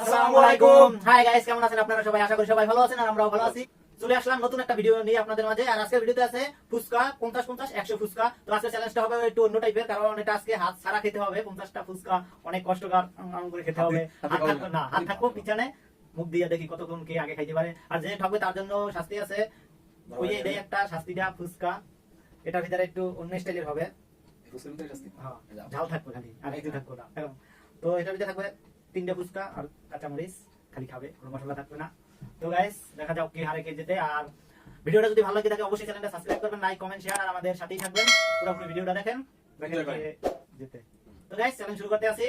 আসসালামু আলাইকুম। Hi guys কেমন আছেন আপনারা সবাই? আশা করি সবাই ভালো আছেন আর আমরাও ভালো আছি। চলে আসলাম নতুন একটা ভিডিও নিয়ে আপনাদের মাঝে। আর আজকের ভিডিওতে আছে ফুচকা পঞ্চাশ পঞ্চাশ একশো ফুচকা। তো আজকের চ্যালেঞ্জটা হবে একটু অন্য টাইপের কারণ এটা আজকে হাত ছাড়া খেতে হবে। পঞ্চাশটা ফুচকা অনেক কষ্টকর করে খেতে হবে। না। হাত থাকব পিছনে। মুখ দিয়ে দেখি কতক্ষণ কে আগে খাইতে পারে। আর যে ঠকবে তার জন্য শাস্তি আছে ওই এটাই একটা শাস্তিটা ফুচকা। এটার ভিতরে একটু অন্য স্টাইলের হবে। হ্যাঁ, ঝাল থাকবে খালি আর কিছু থাকবে না তো এটার ভিতরে থাকবে তিনটে ফুচকা আর কাঁচামরিচ খালি খাবে কোনো মশলা থাকবে না। তো গাইস দেখা যাক কে হারে কে যেতে আর ভিডিওটা যদি ভালো লাগে থাকে অবশ্যই চ্যানেলটা সাবস্ক্রাইব করবেন লাইক কমেন্ট শেয়ার আর আমাদের সাথেই থাকবেন। পুরোপুরি ভিডিওটা দেখেন যেতে তো গাইস চ্যালেঞ্জ শুরু করতে আসি।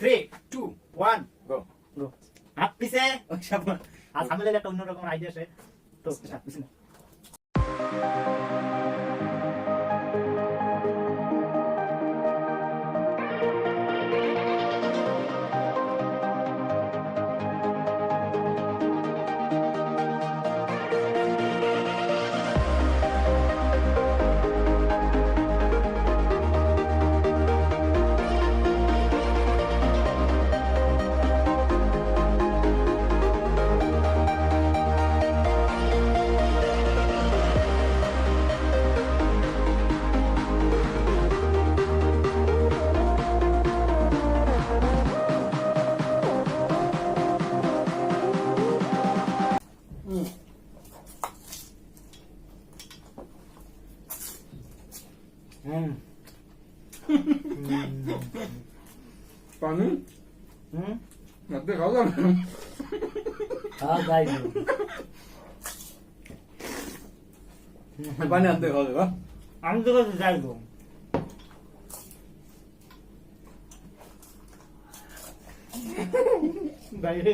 থ্রি টু ওয়ান গো হাত পিছে আর সামনে একটা অন্যরকম আইডিয়া আছে তো হাত পিছে না। হুম পানি হুম রাতে খাওয়া যাবে না। হ্যাঁ গাইস পানি আনতে খাওয়া যাবে আমি তো কাছে যাইবো বাইরে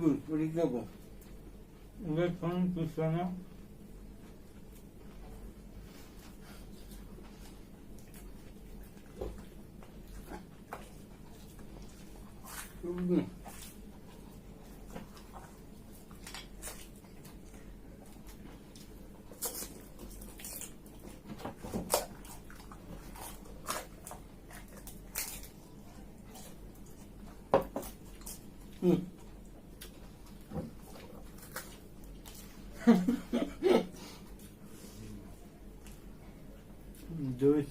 কবুল ওটি খাব দেখুন পিছনে কবুল hmm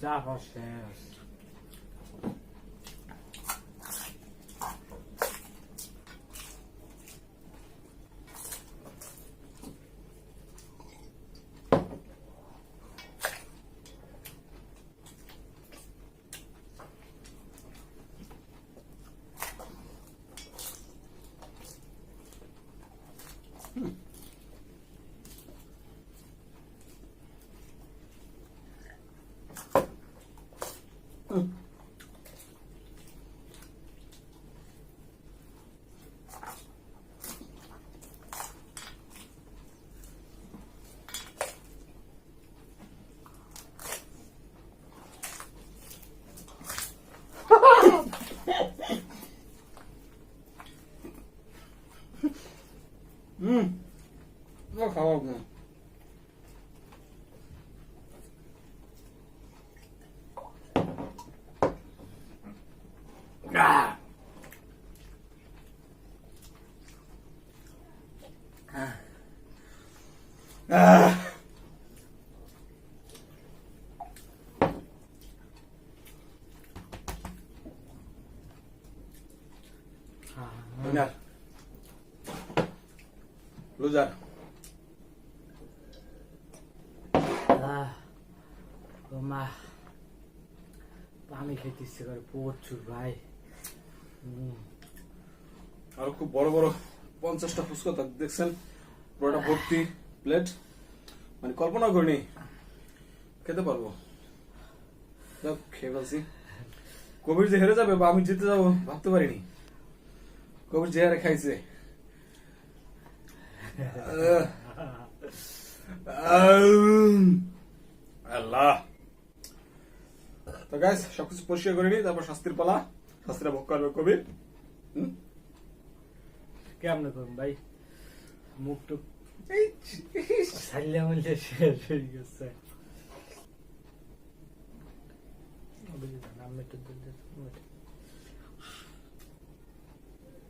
it's apple stairs. Hmm. Loser. আহ, ও মা। পানি খেতে ইচ্ছে করে প্রচুর ভাই। আর খুব বড় বড় পঞ্চাশটা ফুচকা তা দেখছেন? পুরোটা ভর্তি প্লেট। মানে কল্পনা করিনি। খেতে পারব। খেয়ে ফেলছি। কবির যে হেরে যাবে বা আমি জিতে যাব ভাবতে পারিনি। কবির যে হারে খাইছে আল্লাহ। তো গাইস সবকিছু পরিষ্কার করে তারপর শাস্তির পালা। শাস্তিরা ভোগ করবে কবির? কেমনে করুন ভাই? মুখ টুক শেষ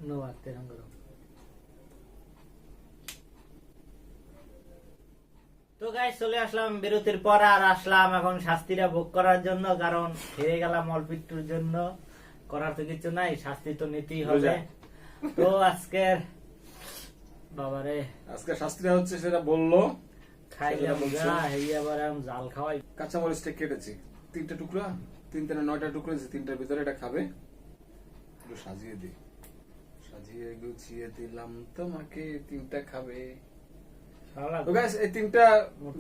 দুধ দিয়ে দেবো। নো আত্মে রঙ তো গাই চলে আসলাম বিরতির পর আর আসলাম এখন শাস্তিটা ভোগ করার জন্য কারণ হেরে গেলাম অল্পিটুর জন্য। করার তো কিছু নাই শাস্তি তো নিতেই হবে। তো আজকের বাবারে আজকে শাস্ত্রীরা হচ্ছে সেটা বলল খাইলাম গা এই আবার আমি জাল খাওয়াই। কাঁচামরিচটা কেটেছি। তিনটা টুকরা তিন তিনে নয়টা টুকরা তিনটার ভিতরে এটা খাবে। একটু সাজিয়ে দিই। সাজিয়ে গুছিয়ে দিলাম তোমাকে তিনটা খাবে। তো গাইস এই তিনটা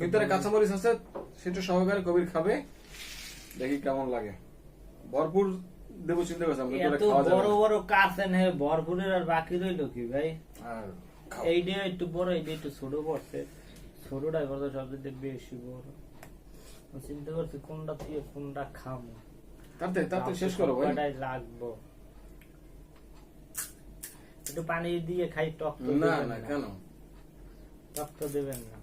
ভিতরে কাঁচামরিচ আছে সেটা সহকারে কবির খাবে। দেখি কেমন লাগে। ভরপুর দেবো চিন্তা খাওয়া যাবে। বড়। বড় নে ভরপুরের আর বাকি রইল কি ভাই। এইটা একটু বড় এইটা একটু ছোট পড়ছে ছোটটাই বড় সবচেয়ে বেশি বড়। চিন্তা করছি কোনটা দিয়ে কোনটা খামো তাড়াতাড়ি তাড়াতাড়ি শেষ করো ভাই। লাগবো। একটু পানি দিয়ে খাই টক না না কেন? টক তো দেবেন না।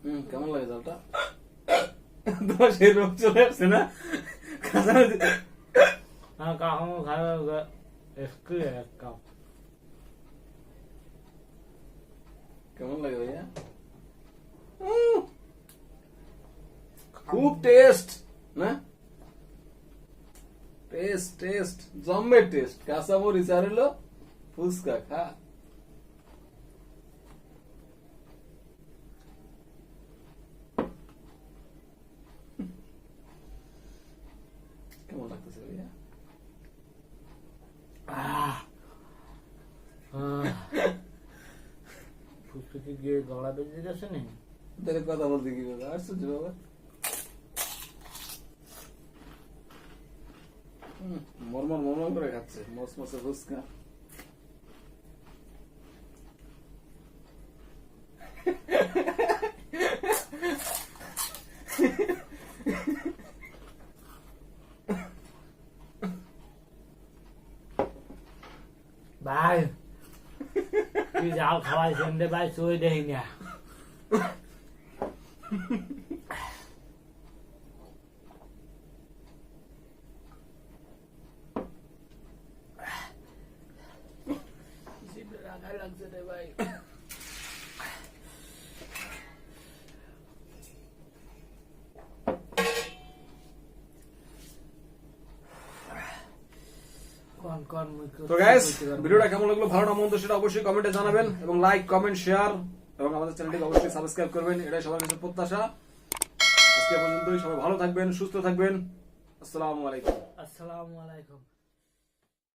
হুম কেমন লাগে জলটা? তোমার সেই রোগ চলে আসছে না? কাঁচামরিচ হ্যাঁ কাহামো খাবে একটু এক কাপ কেমন লাগে ভাইয়া উম, খুব টেস্ট না? টেস্ট টেস্ট জম্বে টেস্ট। কাঁচামরিচ আর হলো ফুচকা খা। কেমন লাগতেছে ভাইয়া? ফুসফুসে গিয়ে গলা বেজে গেছে নি? তাহলে কথা বলতে কি বলব? আশ্চর্য বাবা মরমর মরমর করে খাচ্ছে। মস মসে ফুচকা। ভাই, তুই যাও খাওয়াইছেন রে ভাই, চই দেই না। তো ভিডিওটা কেমন লাগল ভালো না মন্দ সেটা অবশ্যই কমেন্টে জানাবেন এবং লাইক কমেন্ট শেয়ার এবং আমাদের চ্যানেলটিকে অবশ্যই সাবস্ক্রাইব করবেন। এটাই সবার কাছে প্রত্যাশা। আজকে পর্যন্তই সবাই ভালো থাকবেন সুস্থ থাকবেন। আসসালামু আলাইকুম। আসসালামু আলাইকুম।